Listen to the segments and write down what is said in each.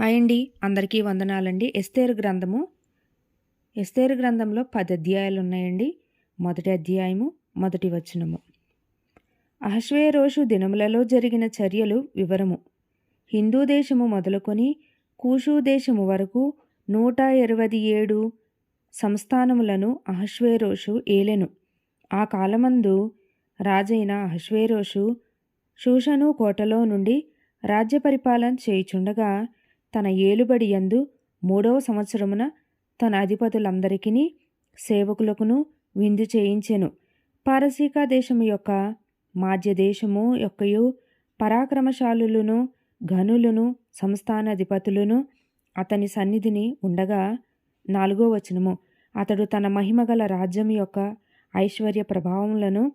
Hi అండి అందరికీ వందనాలండి. ఎస్తేరు గ్రంథము. ఎస్తేరు గ్రంథంలో పది అధ్యాయాలు ఉన్నాయండి మొదటి అధ్యాయము మొదటి వచనము. అహశ్వేరోషు దినములలో జరిగిన చర్యలు వివరము. హిందూ దేశము మొదలుకొని కూషు దేశము వరకు నూట ఇరవై ఏడు సంస్థానములను అహశ్వేరోషు ఏలెను. ఆ కాలమందు రాజైన అహశ్వేరోషు షూషను కోటలో నుండి రాజ్య పరిపాలన చేయుచుండగా తన ఏలుబడి యందు మూడవ సంవత్సరమున తన అధిపతులందరికీ సేవకులకును విందు చేయించెను. పారసీకా దేశము యొక్క మాధ్యదేశము యొక్కయు పరాక్రమశాలులను ఘనులను సంస్థానాధిపతులను అతని సన్నిధిని ఉండగా నాలుగో వచనము. అతడు తన మహిమగల రాజ్యం యొక్క ఐశ్వర్య ప్రభావములను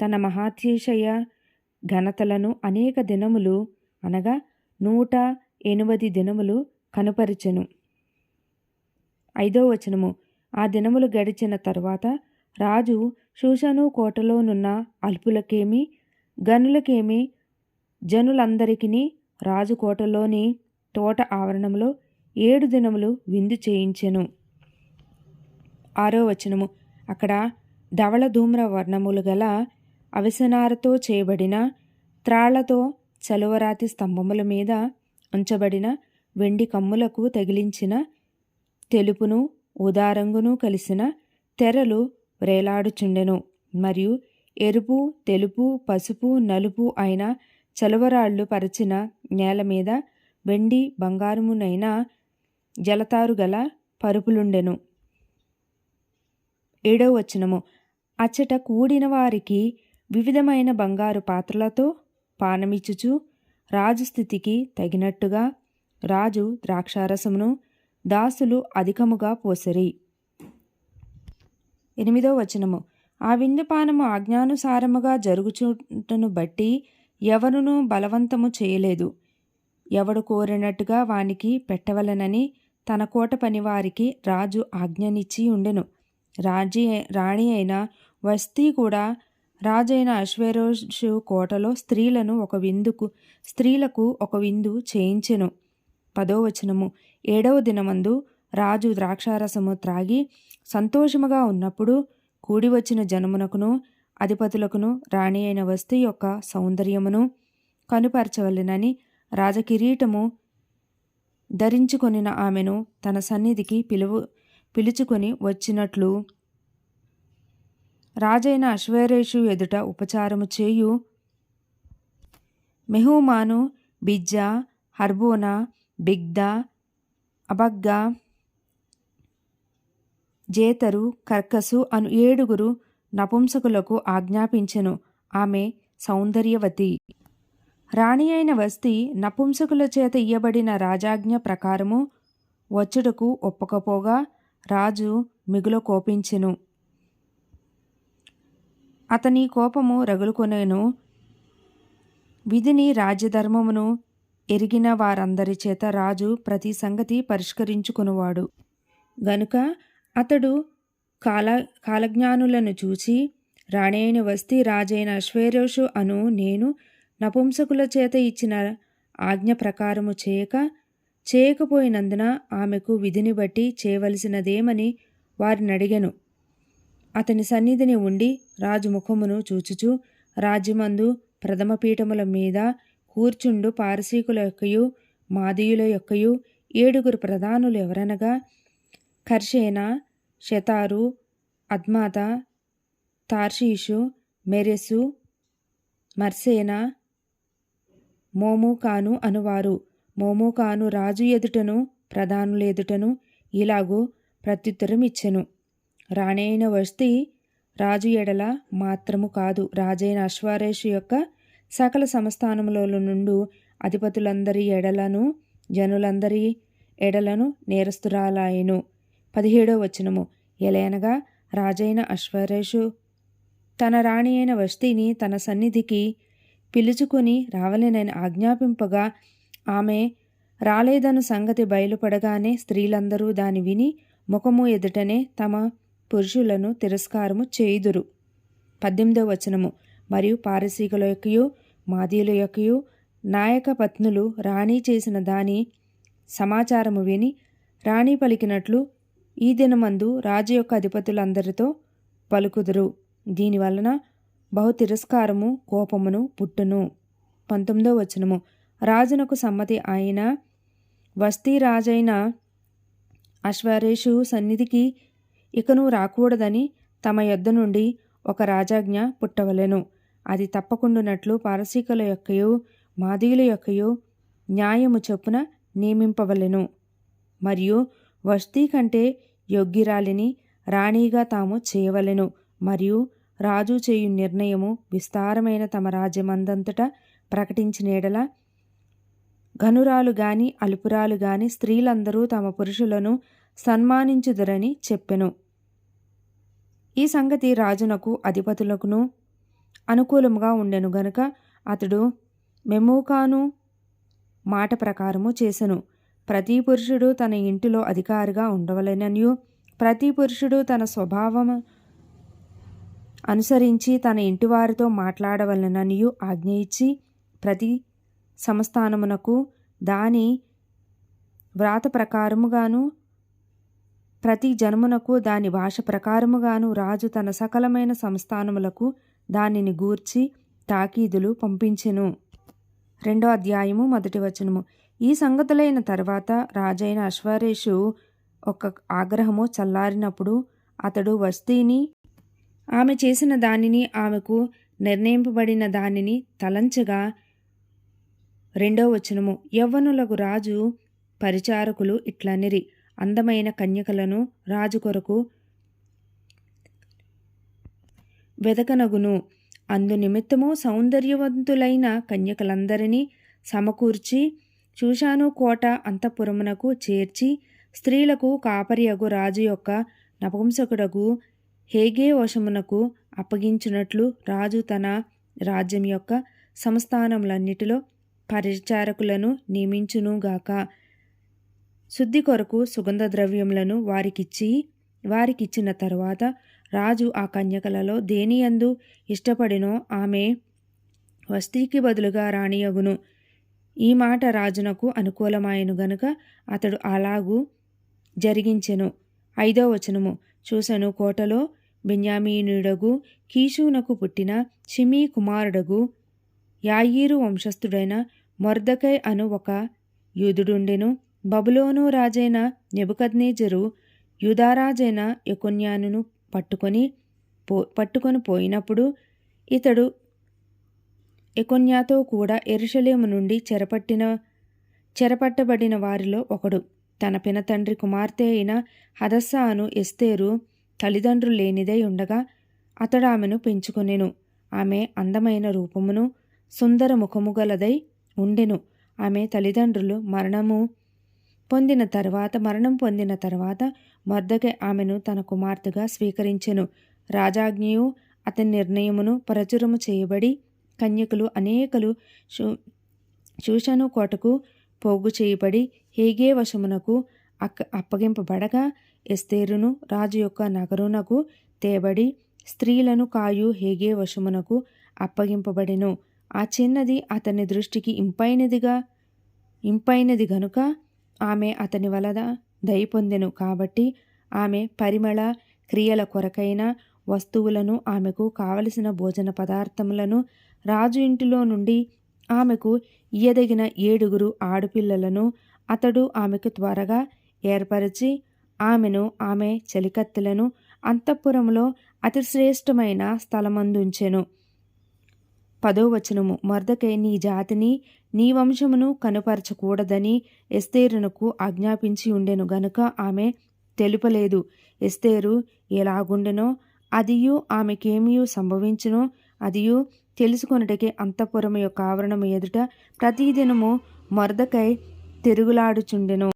తన మహాతిశయ ఘనతలను అనేక దినములు అనగా నూట ఎనిమిది దినములు కనుపరిచెను. ఐదో వచనము. ఆ దినములు గడిచిన తరువాత రాజు శూషను కోటలోనున్న అల్పులకేమి గనులకేమి జనులందరికీ రాజు కోటలోని తోట ఆవరణంలో ఏడు దినములు విందు చేయించెను. ఆరో వచనము. అక్కడ ధవళ ధూమ్ర వర్ణములు గల అవిసనారతో చేయబడిన త్రాళ్ళతో చలువరాతి స్తంభముల మీద ఉంచబడిన వెండి కమ్ములకు తగిలించిన తెలుపును ఉదారంగును కలిసిన తెరలు వ్రేలాడుచుండెను మరియు ఎరుపు తెలుపు పసుపు నలుపు అయిన చలువరాళ్ళు పరచిన నేల మీద వెండి బంగారమునైన జలతారు గల పరుపులుండెను. ఏడవ వచనము. అచ్చట కూడిన వారికి వివిధమైన బంగారు పాత్రలతో పానమిచ్చుచు రాజు స్థితికి తగినట్టుగా రాజు ద్రాక్షారసమును దాసులు అధికముగా పోసరి. ఎనిమిదో వచనము. ఆ విందుపానము ఆజ్ఞానుసారముగా జరుగుచుటను బట్టి ఎవరునూ బలవంతము చేయలేదు. ఎవడు కోరినట్టుగా వానికి పెట్టవలనని తన కోట పనివారికి రాజు ఆజ్ఞనిచ్చి ఉండెను. రాజీ రాణి అయిన వస్తీ కూడా రాజైన అశ్వరోషు కోటలో స్త్రీలను ఒక విందుకు స్త్రీలకు ఒక విందు చేయించెను. పదోవచనము ఏడవ దినమందు రాజు ద్రాక్షారసము త్రాగి సంతోషముగా ఉన్నప్పుడు కూడివచ్చిన జనమునకును అధిపతులకును రాణి అయిన వస్తు యొక్క సౌందర్యమును కనుపరచవలెనని రాజకిరీటము ధరించుకొనిన ఆమెను తన సన్నిధికి పిలువు పిలుచుకొని వచ్చినట్లు రాజైన అశ్వరేషు ఎదుట ఉపచారము చేయు. మెహూమాను బిజ్జా హర్బోనా బిగ్దా అబగ్గా జేతరు కర్కసు అను ఏడుగురు నపుంసకులకు ఆజ్ఞాపించెను. ఆమె సౌందర్యవతి. రాణి అయిన వస్తి నపుంసకుల చేత ఇయ్యబడిన రాజాజ్ఞ ప్రకారము వచ్చుటకు ఒప్పకపోగా రాజు మిగుల కోపించెను. అతని కోపము రగులుకొనేను. విధిని రాజ్యధర్మమును ఎరిగిన వారందరి చేత రాజు ప్రతి సంగతి పరిష్కరించుకునివాడు. గనుక అతడు కాల కాలజ్ఞానులను చూచి రాణైన వస్తి రాజైన అశ్వేరోషు అను నేను నపుంసకుల చేత ఇచ్చిన ఆజ్ఞ ప్రకారము చేయక చేయకపోయినందున ఆమెకు విధిని బట్టి చేయవలసినదేమని వారిని అడిగెను అతని సన్నిధిని ఉండి రాజు ముఖమును చూచుచు రాజ్యమందు ప్రథమ పీఠముల మీద కూర్చుండు పారసీకుల యొక్కయు మాదీయుల యొక్కయు ఏడుగురు ప్రధానులు ఎవరనగా కర్షేన శతారు అద్మాత తార్షీషు మెరెసు మర్సేన మోమోకాను అనువారు. మోమోకాను రాజు ఎదుటను ప్రధానుల ఎదుటను ఇలాగూ ప్రత్యుత్తరం ఇచ్చెను రాణైన వస్తి రాజు ఎడల మాత్రము కాదు. రాజైన అశ్వారేషు యొక్క సకల సంస్థానములో నుండు అధిపతులందరి ఎడలను జనులందరి ఎడలను నేరస్తురాలాయను పదిహేడో వచనము. ఎలయనగా రాజైన అశ్వరేషు తన రాణి అయిన వస్తిని తన సన్నిధికి పిలుచుకొని రావలేనని ఆజ్ఞాపింపగా ఆమె రాలేదను సంగతి బయలుపడగానే స్త్రీలందరూ దాని విని ముఖము ఎదుటనే తమ పురుషులను తిరస్కారము చేయుదురు. పద్దెనిమిదవ వచనము. మరియు పారసీకుల యొక్కయు మాదీయుల యొక్కయు నాయక పత్నులు రాణి చేసిన దాని సమాచారము విని రాణి పలికినట్లు ఈ దినమందు రాజు యొక్క అధిపతులందరితో పలుకుదురు. దీనివలన బహు తిరస్కారము కోపమును పుట్టును. పంతొమ్మిదో వచనము. రాజునకు సమ్మతి అయిన వస్తీ రాజైన అశ్వరేషు సన్నిధికి ఇకను రాకూడదని తమ యొద్ద నుండి ఒక రాజాజ్ఞ పుట్టవలెను. అది తప్పకుండునట్లు పారసీకుల యొక్కయు మాదీయుల యొక్కయు న్యాయము చొప్పున నియమింపవలెను. మరియు వస్తీ కంటే యోగ్యురాలిని రాణిగా తాము చేయవలెను. మరియు రాజు చేయు నిర్ణయము విస్తారమైన తమ రాజ్యమందంతటా ప్రకటించినేడల ఘనురాలు గాని అలుపురాలు గాని స్త్రీలందరూ తమ పురుషులను సన్మానించుదురని చెప్పెను. ఈ సంగతి రాజునకు అధిపతులకును అనుకూలముగా ఉండెను గనుక అతడు మెమూకాను మాట ప్రకారము చేసెను. ప్రతి పురుషుడు తన ఇంటిలో అధికారిగా ఉండవలెననియు ప్రతి పురుషుడు తన స్వభావం అనుసరించి తన ఇంటివారితో మాట్లాడవలెననియు ఆజ్ఞ ఇచ్చి ప్రతి సంస్థానమునకు దాని వ్రాత ప్రకారముగాను ప్రతి జన్మునకు దాని భాష ప్రకారముగాను రాజు తన సకలమైన సంస్థానములకు దానిని గూర్చి తాకీదులు పంపించెను. రెండో అధ్యాయము మొదటి వచనము. ఈ సంగతులైన తర్వాత రాజైన అశ్వరేషు ఒక ఆగ్రహము చల్లారినప్పుడు అతడు వస్తీని ఆమె చేసిన దానిని ఆమెకు నిర్ణయింపబడిన దానిని తలంచగా రెండో వచనము. యవ్వనులకు రాజు పరిచారకులు ఇట్లనిరి. అందమైన కన్యకలను రాజు కొరకు వెదకనగును. అందు నిమిత్తము సౌందర్యవంతులైన కన్యకలందరినీ సమకూర్చి చూశాను కోట అంతఃపురమునకు చేర్చి స్త్రీలకు కాపరియగు రాజు యొక్క నపుంసకుడగు హేగే వశమునకు అప్పగించినట్లు రాజు తన రాజ్యం యొక్క సంస్థానములన్నిటిలో పరిచారకులను నియమించునుగాక. శుద్ధి కొరకు సుగంధ ద్రవ్యములను వారికిచ్చి వారికిచ్చిన తరువాత రాజు ఆ కన్యకలలో దేనియందు ఇష్టపడినో ఆమె వస్తీకి బదులుగా రాణియగును. ఈ మాట రాజునకు అనుకూలమాయను గనుక అతడు అలాగూ జరిగించెను. ఐదో వచనము. చూసెను కోటలో బెన్యామీనుడగు కీషునకు పుట్టిన షిమీ కుమారుడగు యాయీరు వంశస్థుడైన మొర్దకై అను ఒక యూదుడుండెను. బబులోను రాజైన నెబుకద్నేజరు యుధారాజైన యకొన్యానును పట్టుకొని పో పట్టుకొని పోయినప్పుడు ఇతడు ఎకొన్యాతో కూడా ఎరుషలేము నుండి చెరపట్టిన చెరపట్టబడిన వారిలో ఒకడు. తన పినతండ్రి కుమార్తె అయిన హదస్సాను ఎస్తేరు తల్లిదండ్రులు లేనిదై ఉండగా అతడు ఆమెను పెంచుకొనెను. ఆమె అందమైన రూపమును సుందర ముఖము గలదై ఉండెను. ఆమె తల్లిదండ్రులు మరణము పొందిన తర్వాత మరణం పొందిన తర్వాత మర్దకే ఆమెను తన కుమార్తెగా స్వీకరించెను. రాజాజ్ఞయు అతని నిర్ణయమును ప్రచురము చేయబడి కన్యకులు అనేకలు శూ శూషను కోటకు పోగు చేయబడి హేగే వశమునకు అక్క అప్పగింపబడగా ఎస్తేరును రాజు యొక్క నగరునకు తేబడి స్త్రీలను కాయు హేగే వశమునకు అప్పగింపబడెను. ఆ చిన్నది అతని దృష్టికి ఇంపైనదిగా ఇంపైనది గనుక ఆమె అతని వలన దయ పొందెను కాబట్టి ఆమె పరిమళ క్రియల కొరకైన వస్తువులను ఆమెకు కావలసిన భోజన పదార్థములను రాజు ఇంటిలో నుండి ఆమెకు ఇయ్యదగిన ఏడుగురు ఆడపిల్లలను అతడు ఆమెకు త్వరగా ఏర్పరిచి ఆమెను ఆమె చలికత్తెలను అంతఃపురంలో అతి శ్రేష్టమైన స్థలమందుంచెను. పదో వచనము. మర్దకై నీ జాతిని నీ వంశమును కనుపరచకూడదని ఎస్తేరునకు ఆజ్ఞాపించి ఉండెను గనుక ఆమె తెలుపలేదు. ఎస్తేరు ఎలాగుండెనో అదియు ఆమెకేమియూ సంభవించునో అదియు తెలుసుకొనుటకే అంతఃపురము యొక్క ఆవరణము ఎదుట ప్రతిదినము మరదకై తిరుగులాడుచుండెను.